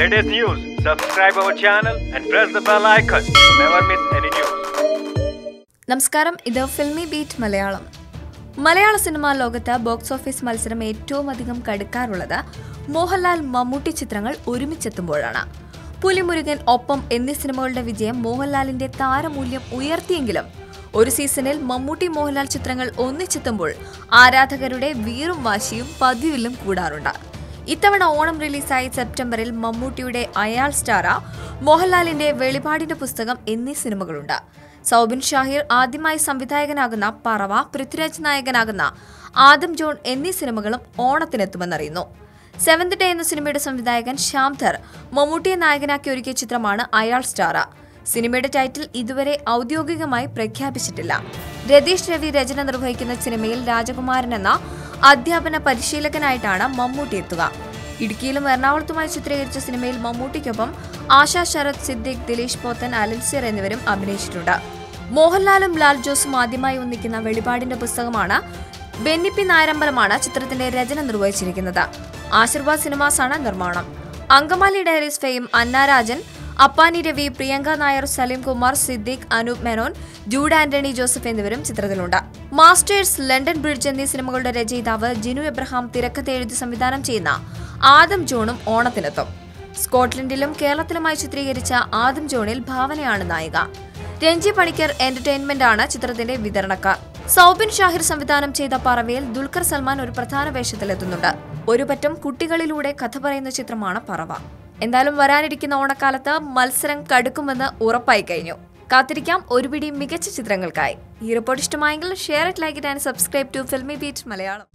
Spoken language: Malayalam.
latest news, subscribe our channel and press the bell icon to never miss any news. നമസ്കാരം ഇത് ഫിൽമി ബീറ്റ് മലയാളം. മലയാള സിനിമാ ലോകത്ത് ബോക്സ് ഓഫീസ് മത്സരം ഏറ്റവും അധികം കടുക്കാറുള്ളത് മോഹൻലാൽ മമ്മൂട്ടി ചിത്രങ്ങൾ ഒരുമിച്ചെത്തുമ്പോഴാണ്. പുലിമുരുകൻ ഒപ്പം എന്നീ സിനിമകളുടെ വിജയം മോഹൻലാലിന്റെ താരമൂല്യം ഉയർത്തിയെങ്കിലും ഒരു സീസണിൽ മമ്മൂട്ടി മോഹൻലാൽ ചിത്രങ്ങൾ ഒന്നിച്ചെത്തുമ്പോൾ ആരാധകരുടെ വീറും വാശിയും പതിവിലും കൂടാറുണ്ട്. ഇത്തവണ ഓണം റിലീസായി സെപ്റ്റംബറിൽ മമ്മൂട്ടിയുടെ അയാൾ സ്റ്റാറ മോഹൻലാലിന്റെ വെളിപാടിന്റെ പുസ്തകം എന്നീ സിനിമകളുണ്ട്. സൗബിൻ ഷാഹിർ ആദ്യമായി സംവിധായകനാകുന്ന പറവ പൃഥ്വിരാജ് നായകനാകുന്ന ആദം ജോൺ എന്നീ സിനിമകളും ഓണത്തിനെത്തുമെന്നറിയുന്നു. സെവന്ത് ഡേ എന്ന സിനിമയുടെ സംവിധായകൻ ശ്യാംധർ മമ്മൂട്ടിയെ നായകനാക്കി ഒരുക്കിയ ചിത്രമാണ് അയാൾ സ്റ്റാറ. സിനിമയുടെ ടൈറ്റിൽ ഇതുവരെ ഔദ്യോഗികമായി പ്രഖ്യാപിച്ചിട്ടില്ല. രതീഷ് രവി രചന നിർവഹിക്കുന്ന സിനിമയിൽ രാജകുമാരൻ എന്ന അധ്യാപന പരിശീലകനായിട്ടാണ് മമ്മൂട്ടി എത്തുക. ഇടുക്കിയിലും എറണാകുളത്തുമായി ചിത്രീകരിച്ച സിനിമയിൽ മമ്മൂട്ടിക്കൊപ്പം ആശാ ശരത് സിദ്ദിഖ് ദിലീഷ് പോത്തൻ അലൻസിയർ എന്നിവരും അഭിനയിച്ചിട്ടുണ്ട്. മോഹൻലാലും ലാൽ ജോസും ആദ്യമായി ഒന്നിക്കുന്ന വെളിപാടിന്റെ പുസ്തകമാണ് ബെന്നിപ്പി നായരമ്പലമാണ് ചിത്രത്തിന്റെ രചന നിർവഹിച്ചിരിക്കുന്നത്. ആശീർവാദ് സിനിമാസാണ് നിർമ്മാണം. അങ്കമാലി ഡയറീസ് ഫെയിം അന്നാരാജൻ അപ്പാനി രവി പ്രിയങ്ക നായർ സലീം കുമാർ സിദ്ദിഖ് അനൂപ് മേനോൻ ജൂഡ് ആന്റണി ജോസഫ് എന്നിവരും ചിത്രത്തിലുണ്ട്. മാസ്റ്റേഴ്സ് ലണ്ടൻ ബ്രിഡ്ജ് എന്നീ സിനിമകളുടെ രചയിതാവ് ജിനു എബ്രഹാം തിരക്കഥ എഴുതി സംവിധാനം ചെയ്യുന്ന ആദം ജോണും ഓണത്തിനെത്തും. സ്കോട്ട്ലൻഡിലും കേരളത്തിലുമായി ചിത്രീകരിച്ച ആദം ജോണിൽ ഭാവനയാണ് നായിക. രഞ്ജി പണിക്കർ എന്റർടൈൻമെന്റ് ആണ് ചിത്രത്തിന്റെ വിതരണക്കാർ. സൗബിൻ ഷാഹിർ സംവിധാനം ചെയ്ത പറവയിൽ ദുൽഖർ സൽമാൻ ഒരു പ്രധാന വേഷത്തിലെത്തുന്നുണ്ട്. ഒരു പറ്റം കുട്ടികളിലൂടെ കഥ പറയുന്ന ചിത്രമാണ് പറവ. എന്തായാലും വരാനിരിക്കുന്ന ഓണക്കാലത്ത് മത്സരം കടുക്കുമെന്ന് ഉറപ്പായി കഴിഞ്ഞു. കാത്തിരിക്കാം ഒരുപിടി മികച്ച ചിത്രങ്ങൾക്കായി. ഈ റിപ്പോർട്ട് ഇഷ്ടമായെങ്കിൽ share it like it and subscribe to Filmi Beat Malayalam